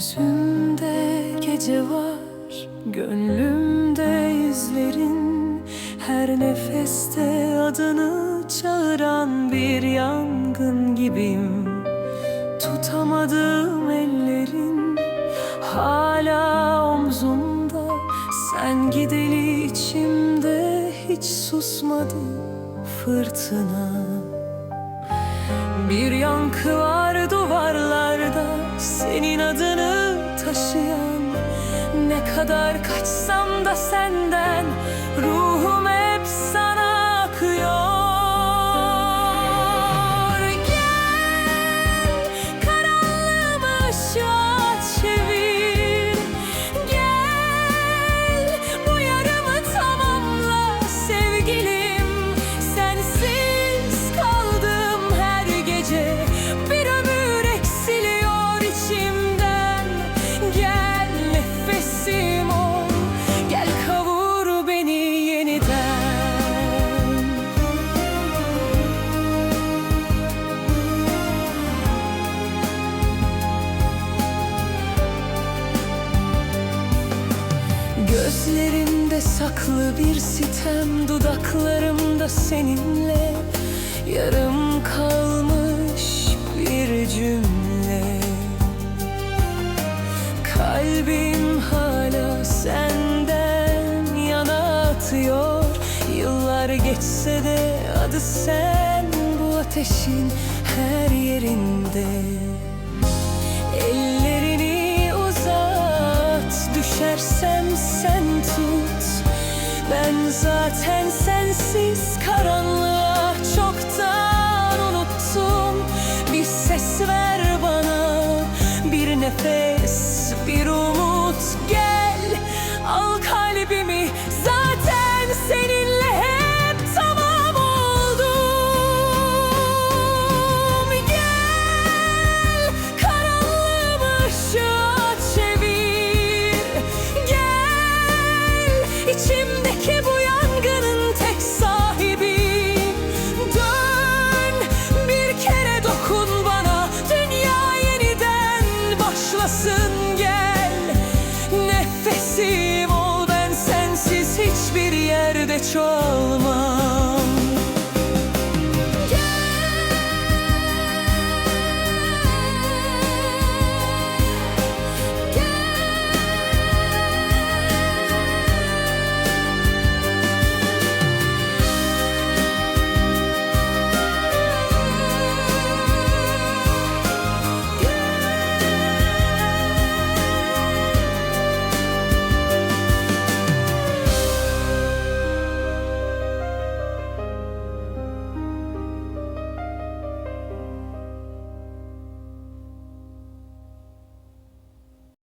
Yüzümde gece var, gönlümde izlerin. Her nefeste adını çağıran bir yangın gibiyim. Tutamadığım ellerin hala omzumda. Sen gideli içimde hiç susmadı fırtına. Bir yankı kadar kaçsam da senden Ruhum Gözlerinde saklı bir sitem Dudaklarımda seninle. Yarım kalmış bir cümle. Kalbim hala senden yana atıyor Yıllar geçse de adı sen Bu ateşin her yerinde sen tut. Ben zaten sensiz karanlığa çoktan unuttum. Bir ses ver bana Bir nefes, Nefesim ol